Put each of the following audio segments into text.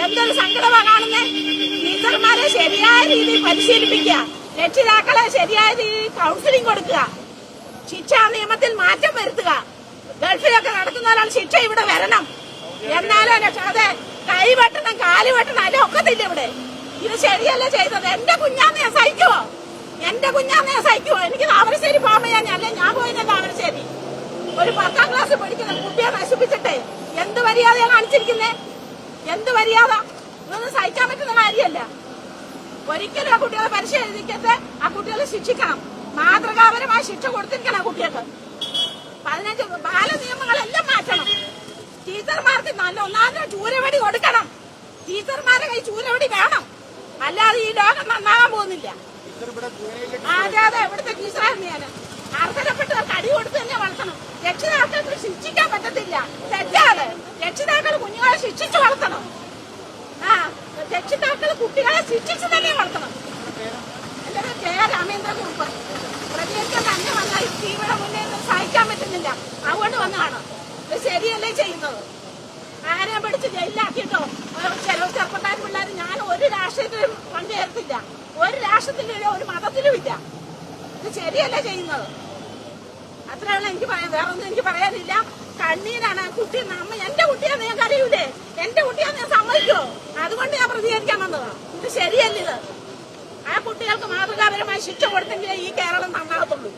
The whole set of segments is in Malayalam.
എന്തൊരു സങ്കടമാണ് ടീച്ചർമാരെ ശരിയായ രീതിയിൽ പരിശീലിപ്പിക്കുക. രക്ഷിതാക്കളെ ശരിയായ രീതിയിൽ കൗൺസിലിംഗ് കൊടുക്കുക. ശിക്ഷാ നിയമത്തിൽ മാറ്റം വരുത്തുക. ഗൾഫിലൊക്കെ നടക്കുന്ന ഒരാൾ ശിക്ഷ ഇവിടെ വരണം. എന്നാലോ രക്ഷാതെ കൈ വെട്ടണം കാൽ വെട്ടണം അല്ല ഒക്കത്തില്ല ഇവിടെ. ഇത് ശരിയല്ല ചെയ്തത്. എന്റെ കുഞ്ഞാന്ന് സഹിക്കുവോ? എന്റെ കുഞ്ഞാന്ന് സഹിക്കുവോ? എനിക്ക് താമരശ്ശേരി പോകുമ്പോ ഞാൻ അല്ല? ഞാൻ പോയില്ല താമരശ്ശേരി. ഒരു പത്താം ക്ലാസ് പഠിക്കുന്ന കുട്ടിയെ നശിപ്പിച്ചിട്ടേ. എന്ത് മര്യാദയാണ് കാണിച്ചിരിക്കുന്നേ? എന്ത് മര്യാദ? ഇതൊന്നും സഹിക്കാൻ പറ്റുന്ന കാര്യമല്ല ഒരിക്കലും ആ കുട്ടികളെ പരിശീലിക്കത്തെ ആ കുട്ടികളെ ശിക്ഷിക്കണം. മാതൃകാപരമായ ശിക്ഷ കൊടുത്തിരിക്കണം ആ കുട്ടികൾക്ക്. പതിനഞ്ച് ബാല നിയമങ്ങളെല്ലാം മാറ്റണം. ടീച്ചർമാർക്ക് നല്ല ഒന്നാമത് ചൂരവടി കൊടുക്കണം. ടീച്ചർമാരെ കൈ ചൂരവടി വേണം. അല്ലാതെ ഈ ലോകം നന്നാകാൻ പോകുന്നില്ല. അതെ അതെ ഇവിടുത്തെ ടീച്ചറായിരുന്നു ഞാൻ അർഹതപ്പെട്ടവർക്ക് അടി കൊടുത്ത് തന്നെ വളർത്തണം. കുട്ടികളെ ശിക്ഷിച്ചു തന്നെ വളർത്തണം. എന്റെ പേര് കെ രാമേന്ദ്ര കുറുപ്പ് പ്രതികരിക്കാൻ തന്നെ വന്ന തീവ്ര മുന്നേ സഹിക്കാൻ പറ്റുന്നില്ല. അതുകൊണ്ട് വന്നതാണ്. ഇത് ശരിയല്ലേ ചെയ്യുന്നത്? ആരെ പിടിച്ച് ജയിലാക്കിയിട്ടോ ചില ചെറുപ്പക്കാർ പിള്ളേർ ഞാൻ ഒരു രാഷ്ട്രീയത്തിലും പങ്കുചേർത്തില്ല ഒരു രാഷ്ട്രത്തിലും ഒരു മതത്തിലും ഇല്ല. ഇത് ശരിയല്ലേ ചെയ്യുന്നത്? അത്രയാണ് എനിക്ക് പറയാൻ വേറെ ഒന്നും എനിക്ക് പറയാനില്ല കണ്ണീരാണ് ആ കുട്ടി നമ്മ എന്റെ കുട്ടിയാന്ന് ഞാൻ കരയൂലേ എന്റെ കുട്ടിയാന്ന് ഞാൻ സമ്മതിക്കുമോ അതുകൊണ്ട് ഞാൻ പ്രതികരിക്കാൻ വന്നതാ ഇത് ശരിയല്ല ഇത്. ആ കുട്ടികൾക്ക് മാതൃകാപരമായ ശിക്ഷ കൊടുത്തെങ്കിലേ ഈ കേരളം നന്നാകത്തുള്ളൂ.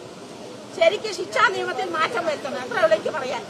ശരിക്കും ശിക്ഷാ നിയമത്തിൽ മാറ്റം വരുത്തണം. അത്ര എനിക്ക് പറയാൻ.